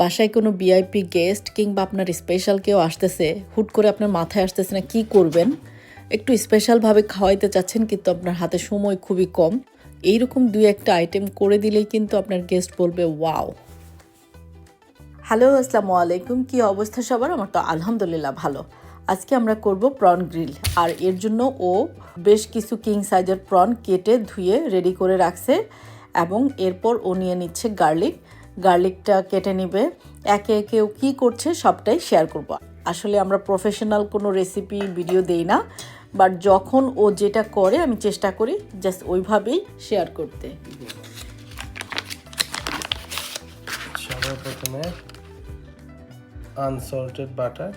বাসায় কোনো VIP guest কিংবা আপনার স্পেশাল কেউ আসতেছে, হুট করে আপনার মাথায় আসতেছে না কি করবেন? একটু স্পেশালভাবে খাওয়াইতে চাচ্ছেন কিন্তু আপনার হাতে সময় খুবই কম। এইরকম দুই একটা আইটেম করে দিলেই কিন্তু আপনার গেস্ট বলবে ওয়াও হ্যালো আসসালামু আলাইকুম। কি অবস্থা সবার? আমার তো আলহামদুলিল্লাহ ভালো। আজকে আমরা করব প্রন গ্রিল আর এর জন্য ও বেশ কিছু কিং সাইজের প্রন কেটে ধুয়ে রেডি করে রাখছে এবং এরপর ও নিয়ে নিচ্ছে গার্লিক গার্লিকটা কেটে নিবে। একে একে কি কী করছে সবটাই শেয়ার করব। আসলে আমরা প্রফেশনাল কোনো রেসিপি ভিডিও দেই না বাট যখন ও যেটা করে, আমি চেষ্টা করি জাস্ট ওইভাবেই শেয়ার করতে। সবার প্রথমে আনসল্টেড বাটার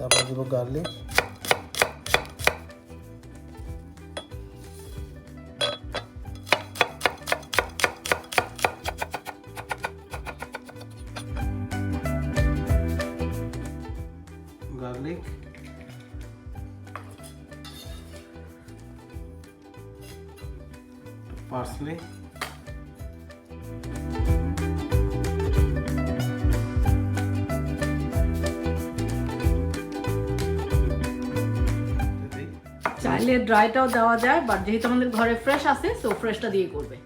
তারপর দেবো গার্লিক garlic parsley চাইলে ড্রাইটাও দেওয়া যায় বাট যেহেতু আমাদের ঘরে ফ্রেশ আছে সো ফ্রেশটা দিয়ে করবে।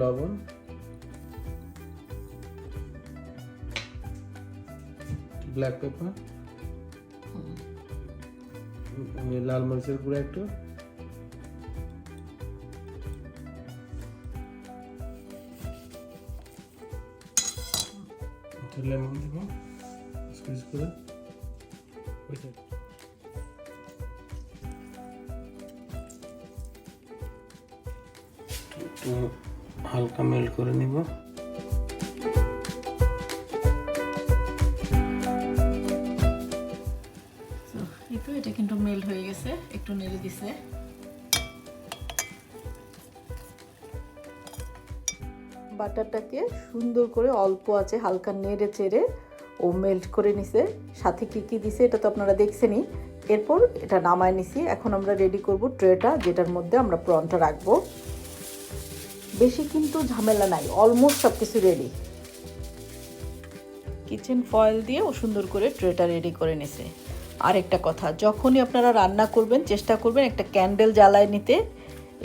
লবণ। ব্ল্যাক পেপার লাল মরিচের গুঁড়ো একটু। লেমন দেব। স্কুইজ করে ওইটা একটু হালকা মেল্ট করে নিব। So, এই তো এটা কিন্তু মেল্ট হয়ে গেছে। একটু নেড়ে দিছে। বাটারটাকে সুন্দর করে অল্প আছে হালকা নেড়ে চেড়ে ও মেল্ট করে নিছে, সাথে কি কি দিছে এটা তো আপনারা দেখছেনই। এরপর এটা নামায় নিছি, এখন আমরা রেডি করব ট্রেটা, যেটার মধ্যে আমরা প্রনটা রাখব। বেশি কিন্তু ঝামেলা নাই অলমোস্ট সব কিছু রেডি কিচেন ফয়েল দিয়ে ও সুন্দর করে ট্রেটা রেডি করে নিছে। আরেকটা কথা, যখনই আপনারা রান্না করবেন, চেষ্টা করবেন একটা ক্যান্ডেল জ্বালায় নিতে।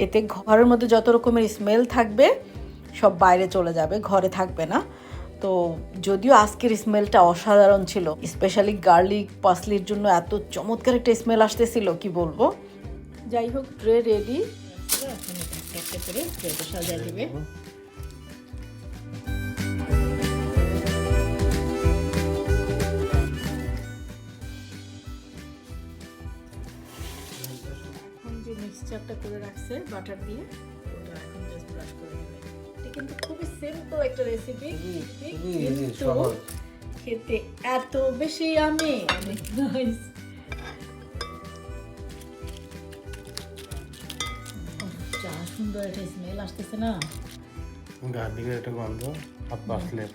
এতে ঘরের মধ্যে যত রকমের স্মেল থাকবে, সব বাইরে চলে যাবে, ঘরে থাকবে না। তো যদিও আজকের স্মেলটা অসাধারণ ছিল স্পেশালি গার্লিক পাসলির জন্য এত চমৎকার একটা স্মেল আসতেছিল, কি বলব? যাই হোক ট্রে রেডি মিক্সচারটা করে রাখছে বাটার দিয়ে, ওটা এখন জাস্ট ব্রাশ করে দিবে কিন্তু খুবই সিম্পল একটা রেসিপি কিন্তু। খেতে এত বেশি আমি। যা সুন্দর একটা স্মেল আসতেছে না। গার্লিকের একটা গন্ধ আর পার্সলে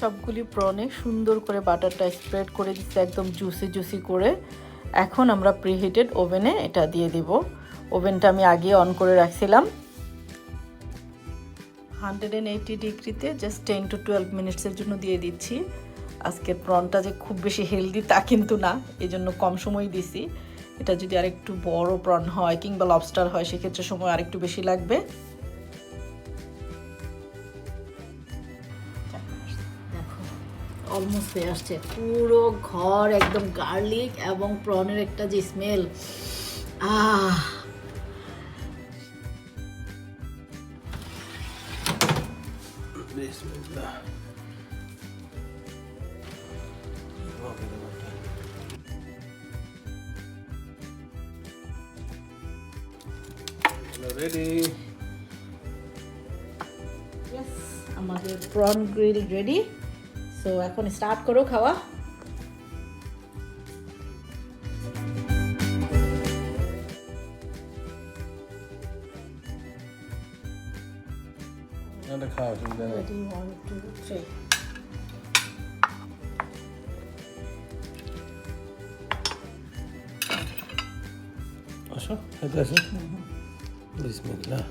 সবগুলি প্রনে সুন্দর করে বাটারটা স্প্রেড করে দিচ্ছে একদম জুসি জুসি করে। এখন আমরা প্রিহিটেড ওভেনে এটা দিয়ে দিব। ওভেনটা আমি আগে অন করে রাখছিলাম। হান্ড্রেড অ্যান্ড এইটি ডিগ্রিতে জাস্ট টেন টু টুয়েলভ মিনিটসের জন্য দিয়ে দিচ্ছি। আজকের প্রনটা যে খুব বেশি হেলদি তা কিন্তু না এই জন্য কম সময় দিছি। এটা যদি আরেকটু বড় প্রন হয় কিংবা লবস্টার হয়, সেক্ষেত্রে সময় আরেকটু বেশি লাগবে। অলমোস্ট হয়ে আসছে। পুরো ঘর একদম গার্লিক এবং প্রনের একটা যে স্মেল আহ! রেডি আমাদের প্রন গ্রিল রেডি সো এখন স্টার্ট করো খাওয়া। এটা খাওয়া অসুবিধা নেই আসো খেতে আসো। বিসমিল্লাহ।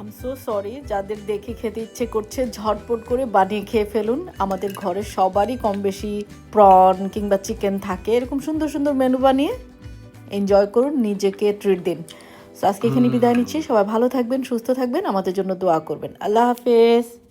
আম সো সরি যাদের দেখে খেতে ইচ্ছে করছে ঝটপট করে বানিয়ে খেয়ে ফেলুন। আমাদের ঘরে সবারই কম বেশি প্রন কিংবা চিকেন থাকে। এরকম সুন্দর সুন্দর মেনু বানিয়ে এনজয় করুন নিজেকে ট্রিট দিন। সো আজকে এখানে বিদায় নিচ্ছি। সবাই ভালো থাকবেন সুস্থ থাকবেন। আমাদের জন্য দোয়া করবেন। আল্লাহ হাফেজ।